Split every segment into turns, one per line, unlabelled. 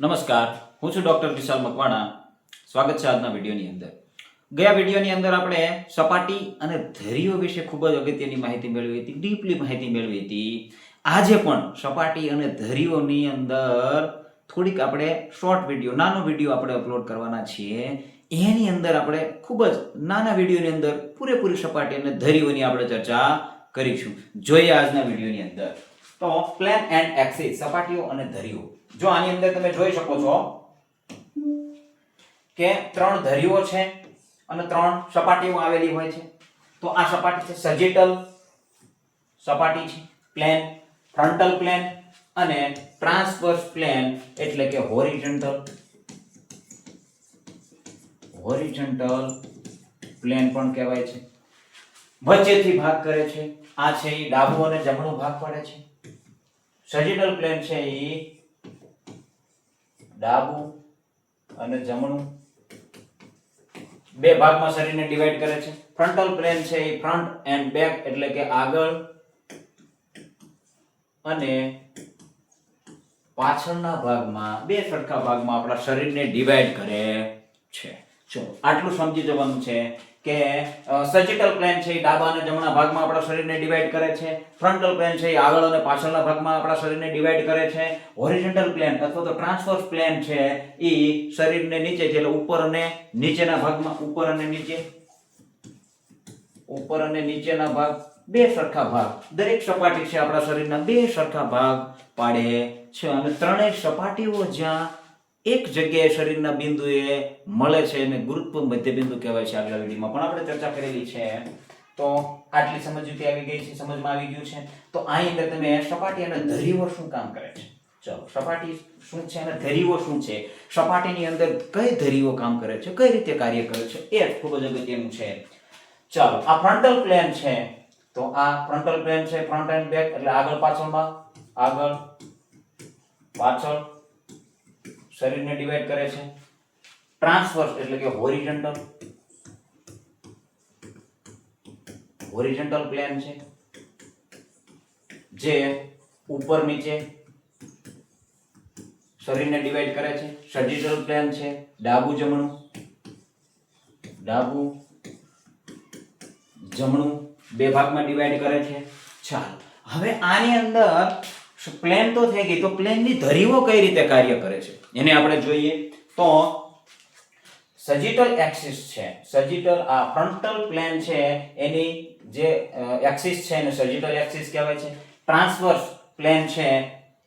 નમસ્કાર, હું છું ડોક્ટર વિશાલ મકવાણા. સ્વાગત છે આજના વિડીયોની અંદર. ગયા વિડીયોની અંદર આપણે સપાટી અને ધરીઓ વિશે ખૂબ જ અગત્યની માહિતી મેળવી હતી, ડીપલી માહિતી મેળવી હતી. આજે પણ સપાટી અને ધરીઓની અંદર થોડીક આપણે શોર્ટ વીડિયો, નાનો વીડિયો આપણે અપલોડ કરવાના છીએ. એની અંદર આપણે ખૂબ જ નાના વિડીયોની અંદર પૂરેપૂરી સપાટી અને ધરીઓની આપણે ચર્ચા કરીશું. જોઈએ આજના વિડીયોની અંદર. તો પ્લેન એન્ડ એક્સિસ સપાટીઓ અને ધરીઓ. જો આની અંદર તમે જોઈ શકો છો કે ત્રણ ધરીઓ છે અને ત્રણ સપાટીઓ આવેલી હોય છે. તો આ સપાટી છે સજેટલ સપાટી છે, પ્લેન ફ્રન્ટલ પ્લેન અને ટ્રાન્સવર્સ પ્લેન એટલે કે હોરિઝોન્ટલ. હોરિઝોન્ટલ પ્લેન પણ કહેવાય છે. વચ્ચેથી ભાગ કરે છે. આ છે એ ડાબો અને જમણો ભાગ પડે છે. સજેટલ પ્લેન છે એ ડાબું અને જમણું બે ભાગમાં શરીરને ડિવાઈડ કરે છે. ફ્રન્ટલ પ્લેન છે એ ફ્રન્ટ એન્ડ બેક એટલે કે આગળ અને પાછળના ભાગમાં, બે સરખા ભાગમાં આપણા શરીરને ડિવાઈડ કરે છે. ચલો, આટલું સમજી જવાનું છે. કે સર્જિકલ પ્લેન છે એ ડાબા અને જમણા ભાગમાં આપણા શરીરને ડિવાઈડ કરે છે. ફ્રન્ટલ પ્લેન છે એ આગળ અને પાછળના ભાગમાં આપણા શરીરને ડિવાઈડ કરે છે. હોરિઝોન્ટલ પ્લેન અથવા તો ટ્રાન્સવર્સ પ્લેન છે એ શરીરને નીચે એટલે ઉપર અને નીચેના ભાગમાં ઉપર અને નીચે. ઉપર અને નીચેના ભાગ બે સરખા ભાગ. દરેક સપાટી છે આપણા શરીરના બે સરખા ભાગ પાડે છે. અને ત્રણેય સપાટીઓ જ્યાં એક જગ્યાએ શરીરના બિંદુએ મળે છે અને ગુરુત્વ મધ્ય બિંદુ કહેવાય છે આગલા વિડીયોમાં. પણ આપણે ચર્ચા કરેલી છે, તો આટલી સમજૂતી આવી ગઈ છે, સમજમાં આવી ગયું છે. તો અહીં અંદર તમે સપાટી અને ધરીઓ શું કામ કરે છે? ચલો, સપાટી શું છે અને ધરીઓ શું છે? સપાટીની અંદર કઈ ધરીઓ કામ કરે છે? કઈ રીતે કાર્ય કરે છે? એ ખૂબ જ અગત્યનું છે. ચાલો, આ ફ્રન્ટલ પ્લેન છે. તો આ ફ્રન્ટલ પ્લેન છે ફ્રન્ટ એન્ડ બેક, એટલે આગળ પાછળમાં, આગળ પાછળ શરીરને ડિવાઈડ કરે છે. ટ્રાન્સવર્સ એટલે કે હોરિઝોન્ટલ હોરિઝોન્ટલ પ્લેન છે. જે ઉપર નીચે શરીરને ડિવાઈડ કરે છે. સજિટલ પ્લેન છે. ડાબુ જમણું. ડાબુ જમણું બે ભાગમાં ડિવાઈડ કરે છે. ચાલ. હવે આની અંદર પ્લેન તો થઈ ગઈ, તો પ્લેનની ધરીઓ કઈ રીતે કાર્ય કરે છે? એને આપણે જોઈએ તો સજિટલ એક્સિસ છે. સજિટલ આ ફ્રન્ટલ પ્લેન છે, એની જે એક્સિસ છે એને સજિટલ એક્સિસ કહેવાય છે. ટ્રાન્સવર્સ પ્લેન છે,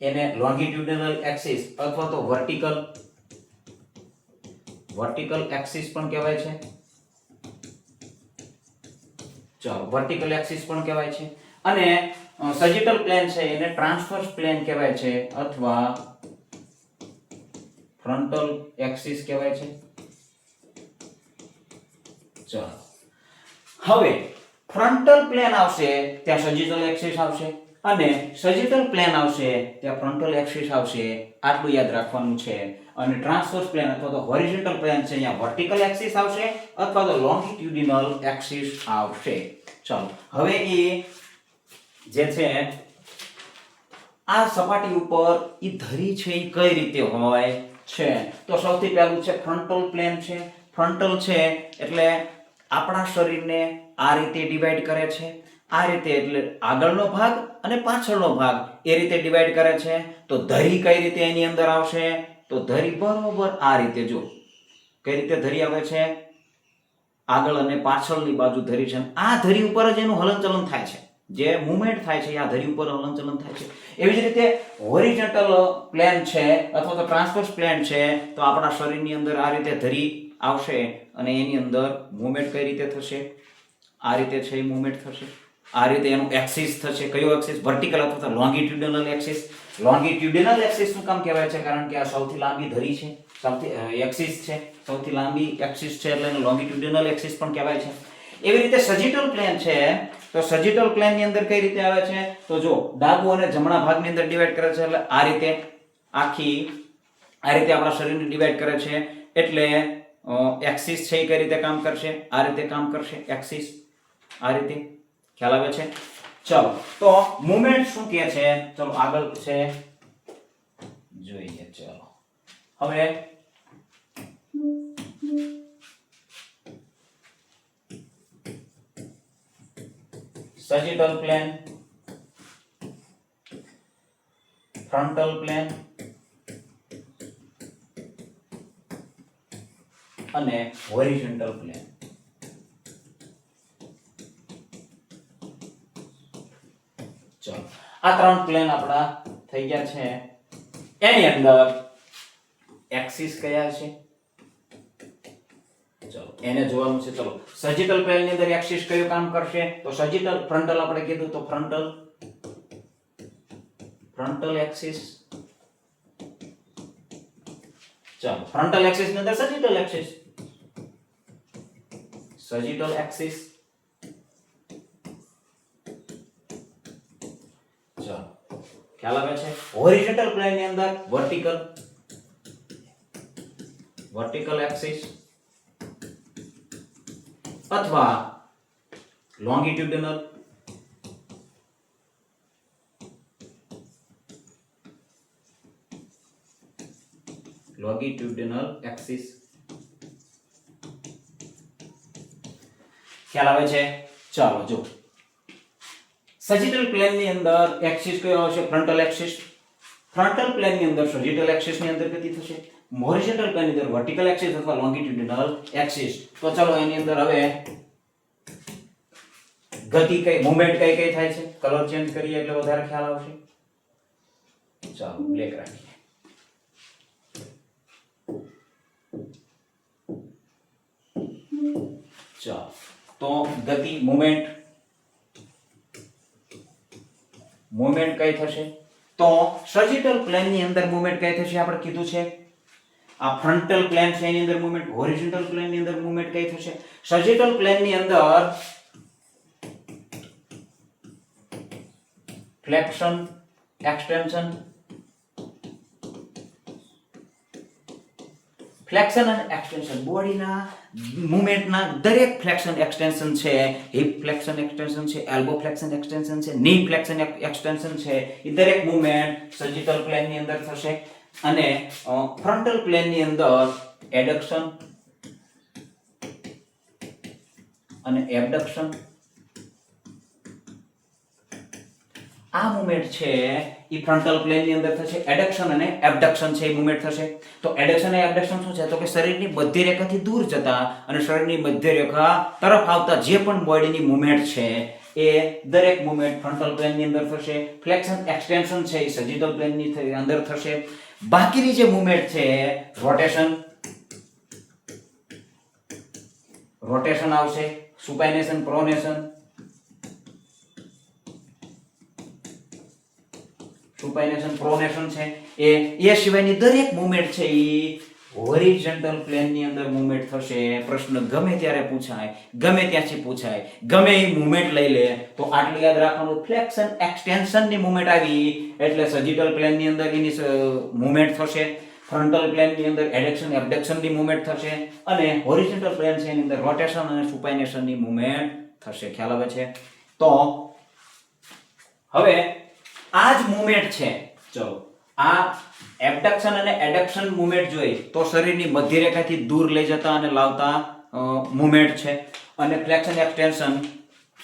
એને લોંગિટ્યુડિનલ એક્સિસ અથવા તો વર્ટિકલ વર્ટિકલ એક્સિસ પણ કહેવાય છે. ચાલો વર્ટિકલ એક્સિસ પણ કહેવાય છે. અને સજિટલ પ્લેન છે એને ટ્રાન્સવર્સ પ્લેન કહેવાય છે અથવા ફ્રન્ટલ એક્સિસ કહેવાય છે. ચાલો. હવે ફ્રન્ટલ પ્લેન આવશે, ત્યાં સજિટલ એક્સિસ આવશે અને સજિટલ પ્લેન આવશે, ત્યાં ફ્રન્ટલ એક્સિસ આવશે. આટલું યાદ રાખવાનું છે. અને ટ્રાન્સવર્સ પ્લેન અથવા તો હોરિઝોન્ટલ પ્લેન છે અહીંયા વર્ટિકલ એક્સિસ આવશે અથવા તો લોંગિટ્યુડિનલ એક્સિસ આવશે. ચાલો. હવે એ જે છે, આ સપાટી ઉપર એ ધરી છે એ કઈ રીતે હોય છે? તો સૌથી પહેલું છે ફ્રન્ટલ પ્લેન છે. ફ્રન્ટલ છે એટલે આપણા શરીરને આ રીતે ડિવાઈડ કરે છે. આ રીતે એટલે આગળનો ભાગ અને પાછળનો ભાગ એ રીતે ડિવાઈડ કરે છે. તો ધરી કઈ રીતે એની અંદર આવશે? તો ધરી બરોબર આ રીતે જો. કઈ રીતે ધરી આવે છે? આગળ અને પાછળની બાજુ ધરી છે આ ધરી ઉપર જ એનું હલનચલન થાય છે. જે મુવમેન્ટ થાય છે આ ધરી ઉપર હલનચલન થાય છે. એવી જ રીતે હોરિજન્ટલ પ્લેન છે અથવા તો ટ્રાન્સવર્સ પ્લેન છે, તો આપણા શરીરની અંદર આ રીતે ધરી આવશે અને એની અંદર મુવમેન્ટ કઈ રીતે થશે? આ રીતે છે એ મુવમેન્ટ થશે. આ રીતે એનું એક્સિસ થશે. કયો એક્સિસ વર્ટિકલ અથવા તો લોંગિટ્યુડિનલ એક્સિસ લોંગિટ્યુડિનલ એક્સિસ શું કામ કહેવાય છે કારણ કે આ સૌથી લાંબી ધરી છે. સૌથી એક્સિસ છે. સૌથી લાંબી એક્સિસ છે એટલે એને લોંગિટ્યુડિનલ એક્સિસ પણ કહેવાય છે. એવી રીતે સજિટલ પ્લેન છે તો સજિટલ પ્લેનની અંદર કઈ રીતે આવે છે? તો જો, ડાબુ અને જમણા ભાગની અંદર ડિવાઈડ કરે છે, એટલે આ રીતે આખી, આ રીતે આપણા શરીરને ડિવાઈડ કરે છે. એટલે એક્સિસ છે એ કઈ રીતે કામ કરશે? આ રીતે કામ કરશે એક્સિસ આ રીતે. ખ્યાલ આવે છે? ચલો, તો મુમેન્ટ શું કહે છે? ચલો, આગળ છે. જોઈએ, ચલો. હવે સજિટલ પ્લેન ફ્રન્ટલ પ્લેન અને હોરિઝોન્ટલ પ્લેન ચલો. આ ત્રણ પ્લેન આપણા થઈ ગયા છે. એની અંદર એક્સિસ કયા છે? એને જોવાનું છે, ચલો. સજિટલ પેલની અંદર એક્સિસ કયું કામ કરશે? તો સજિટલ ફ્રન્ટલ આપણે કીધું, તો ફ્રન્ટલ ફ્રન્ટલ એક્સિસ ચાલો ફ્રન્ટલ એક્સિસની અંદર સજિટલ એક્સિસ સજિટલ એક્સિસ ચાલો. ખ્યાલ આવે છે? હોરિઝોન્ટલ પ્લેનની અંદર વર્ટિકલ વર્ટિકલ એક્સિસ અથવા લોંગિટ્યુડિનલ લોંગિટ્યુડિનલ એક્સિસ ખ્યાલ આવે છે? ચાલો, જો. સજિટલ પ્લેનની અંદર એક્સિસ કયો આવશે? ફ્રન્ટલ એક્સિસ ફ્રન્ટલ પ્લેનની અંદર સજિટલ એક્સિસની અંદર ગતિ થશે? હોરિઝોન્ટલ પ્લેનની અંદર વર્ટિકલ એક્સિસ અથવા લોંગિટ્યુડિનલ એક્સિસ તો ચાલો એની અંદર હવે ગતિ કઈ મુવમેન્ટ કઈ કઈ થાય છે? કલર ચેન્જ કરીએ એટલે વધારે ખ્યાલ આવશે. ચાલો બ્લેક રાખીએ. ચાલો, તો ગતિ મુવમેન્ટ મુવમેન્ટ કઈ થશે? તો સર્જિકલ પ્લેનની અંદર મુવમેન્ટ કઈ થશે? આપણે કીધું છે? આ ફ્રન્ટલ પ્લેન છે એની અંદર મુવમેન્ટ હોરિઝોન્ટલ પ્લેનની અંદર મુવમેન્ટ કઈ થશે? સર્જિકલ પ્લેનની અંદર ફ્લેક્શન એક્સટેન્શન ફ્લેક્શન અને એક્સટેન્શન બોડીના મૂવમેન્ટના દરેક ફ્લેક્શન એક્સટેન્શન છે હિપ ફ્લેક્શન એક્સટેન્શન છે એલ્બો ફ્લેક્શન એક્સટેન્શન છે ની ફ્લેક્શન એક્સટેન્શન છે, એ દરેક મૂવમેન્ટ સર્જિકલ પ્લેનની અંદર થશે. અને ફ્રન્ટલ પ્લેનની અંદર એડક્શન અને એબડક્શન આ મુમેન્ટ છે એ ફ્રન્ટલ પ્લેનની અંદર થશે એડક્શન અને એબડક્શન છે એ મુમેન્ટ થશે. તો એડક્શન અને એબડક્શન શું છે? તો કે શરીરની બધી રેખાથી દૂર જતા અને શરીરની મધ્ય રેખા તરફ આવતા જે પણ બોડીની મુમેન્ટ છે એ દરેક મુવમેન્ટ ફ્રન્ટલ પ્લેનની અંદર થશે ફ્લેક્શન એક્સટેન્શન છે, એ સજિટલ પ્લેનની અંદર થશે. બાકીની જે મુવમેન્ટ છે રોટેશન રોટેશન આવશે સુપાઇનેશન પ્રોનેશન સુપાઇનેશન પ્રોનેશન છે. એ એ સિવાયની દરેક મુવમેન્ટ છે એ હોરિઝોન્ટલ પ્લેનની અંદર મુવમેન્ટ થશે, પ્રશ્ન ગમે ત્યારે પૂછાય, ગમે ત્યાંથી પૂછાય, ગમે એ મૂવમેન્ટ લઈ લે, તો આટલું યાદ રાખવાનું ફ્લેક્શન એક્સટેન્શનની મૂવમેન્ટ આવી, એટલે સજિટલ પ્લેનની અંદર એની મુવમેન્ટ થશે, ફ્રન્ટલ પ્લેનની અંદર એડેક્શન, એબડેક્શનની મૂવમેન્ટ થશે, અને હોરિઝોન્ટલ પ્લેન છે એની અંદર રોટેશન અને સુપાઇનેશનની મૂવમેન્ટ થશે. ખ્યાલ આવે છે? તો, હવે, આ જ મૂવમેન્ટ છે. ચલો, આ એબડક્શન અને એડક્શન મુવમેન્ટ જોઈએ તો શરીરની મધ્ય રેખાથી દૂર લઈ જતા અને લાવતા મુવમેન્ટ છે. અને ફ્લેક્શન એક્સટેન્શન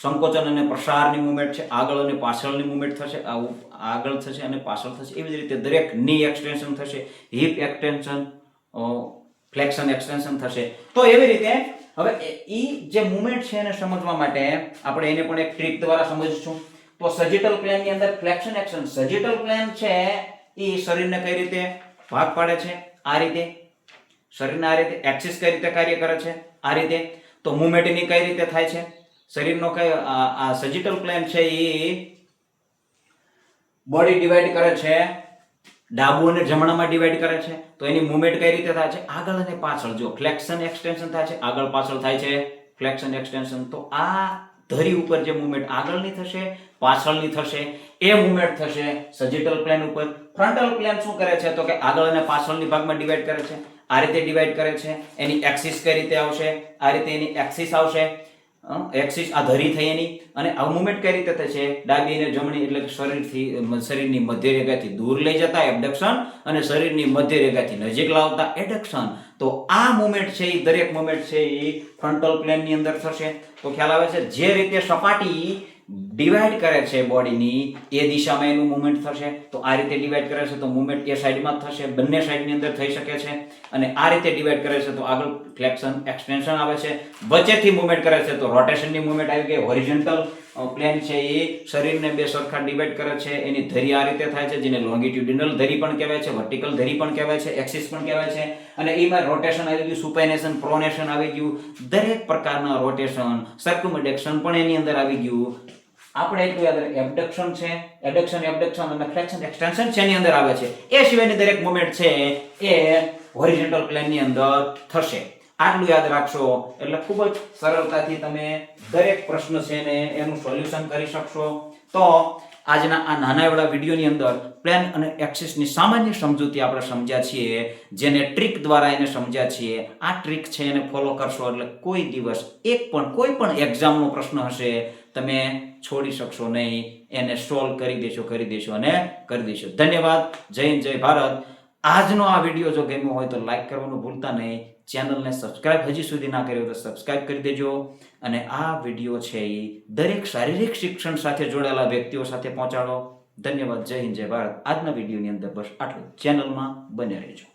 સંકોચન અને પ્રસારની મુવમેન્ટ છે. આગળ અને પાછળની મુવમેન્ટ થશે. આવું આગળ થશે અને પાછળ થશે. એવી જ રીતે દરેકની એક્સટેન્શન થશે હિપ એક્સટેન્શન ફ્લેક્શન એક્સટેન્શન થશે. તો એવી રીતે હવે એ જે મુવમેન્ટ છે એને સમજવા માટે આપણે એને પણ એક ટ્રીક દ્વારા સમજીશું. તો સજિટલ પ્લેનની અંદર ફ્લેક્શન એક્શન સજિટલ પ્લેન છે એ શરીરને કઈ રીતે ભાગ પાડે છે? આ રીતે. શરીરને આ રીતે એક્સિસ કઈ રીતે કાર્ય કરે છે? આ રીતે. તો મુવમેન્ટની કઈ રીતે થાય છે? શરીરનો કઈ, આ સજિટલ પ્લેન છે એ બોડી ડિવાઈડ કરે છે, ડાબુ અને જમણામાં ડિવાઈડ કરે છે. તો એની મુવમેન્ટ કઈ રીતે થાય છે? આગળ અને પાછળ. જો ફ્લેક્શન એક્સટેન્શન થાય છે, આગળ પાછળ થાય છે ફ્લેક્શન એક્સટેન્શન તો આ ધરી ઉપર જે મુવમેન્ટ આગળની થશે, પાછળની થશે એ મુવમેન્ટ થશે સજિટલ પ્લેન ઉપર. ફ્રન્ટલ પ્લેન શું કરે છે? તો કે આગળ અને પાછળની ભાગમાં ડિવાઈડ કરે છે. આ રીતે ડિવાઈડ કરે છે. એની એક્સિસ કઈ રીતે આવશે? આ રીતે એની એક્સિસ આવશે. એક્સિસ આ ધરી થઈ એની. અને આ મુવમેન્ટ કઈ રીતે થશે? ડાબી અને જમણી એટલે શરીરથી શરીરની મધ્ય રેખાથી દૂર લઈ જતા એબડક્શન અને શરીરની મધ્ય રેખાથી નજીક લાવતા એડક્શન તો આ મુમેન્ટ છે એ દરેક મુમેન્ટ છે એ ફ્રન્ટલ પ્લેનની અંદર થશે. તો ખ્યાલ આવે છે, જે રીતે સપાટી ડિવાઈડ કરે છે બોડીની એ દિશામાં એનું મુવમેન્ટ થશે. તો આ રીતે ડિવાઈડ કરે છે, તો મુવમેન્ટ એ સાઈડમાં થશે, બંને સાઈડની અંદર થઈ શકે છે. અને આ રીતે ડિવાઈડ કરે છે, તો આગળ ફ્લેક્શન એક્સટેન્શન આવે છે. વચ્ચેથી મુવમેન્ટ કરે છે, તો રોટેશનની મુવમેન્ટ આવી ગઈ હોરિઝોન્ટલ પ્લેન છે એ શરીરને બે સરખા ડિવાઈડ કરે છે, એની ધરી આ રીતે થાય છે, જેને લોંગિટ્યુડિનલ ધરી પણ કહેવાય છે વર્ટિકલ ધરી પણ કહેવાય છે એક્સિસ પણ કહેવાય છે, અને એમાં રોટેશન આવી ગયું સુપાઇનેશન પ્રોનેશન આવી ગયું, દરેક પ્રકારના રોટેશન સર્કુમડેક્શન પણ એની અંદર આવી ગયું. આપણે એટલું યાદ એબડક્શન છે એડક્શન એબડક્શન અને ફ્લેક્શન એક્સટેન્શન છે એની અંદર આવે છે. એ સિવાયની દરેક મોમેન્ટ છે એ હોરિઝોન્ટલ પ્લેનની અંદર થશે. આટલું યાદ રાખશો. એટલે ખૂબ જ સરળતાથી તમે દરેક પ્રશ્ન છે ને એનું સોલ્યુશન કરી શકશો. તો આજના આ નાના એવડા વિડીયોની અંદર પ્લેન અને એક્સિસની સામાન્ય સમજૂતી આપણે સમજ્યા છીએ, જેને ટ્રીક દ્વારા એને સમજ્યા છીએ. આ ટ્રીક છે એને ફોલો કરશો એટલે કોઈ દિવસ એક પણ, કોઈ પણ એક્ઝામનો પ્રશ્ન હશે, તમે છોડી શકશો નહીં. એને સોલ્વ કરી દેશો કરી દેશો અને કરી દેશો. ધન્યવાદ. જય હિન્દ, જય ભારત. આજનો આ વીડિયો જો ગમ્યો હોય તો લાઈક કરવાનું ભૂલતા નહીં. ચેનલને સબસ્ક્રાઇબ હજી સુધી ના કર્યો તો સબસ્ક્રાઇબ કરી દેજો અને આ વીડિયો છે એ દરેક શારીરિક શિક્ષણ સાથે જોડાયેલા વ્યક્તિઓ સાથે પહોંચાડો. ધન્યવાદ. જય હિન્દ, જય ભારત. આજના વિડીયોની અંદર બસ આટલું ચેનલમાં બને રહેજો.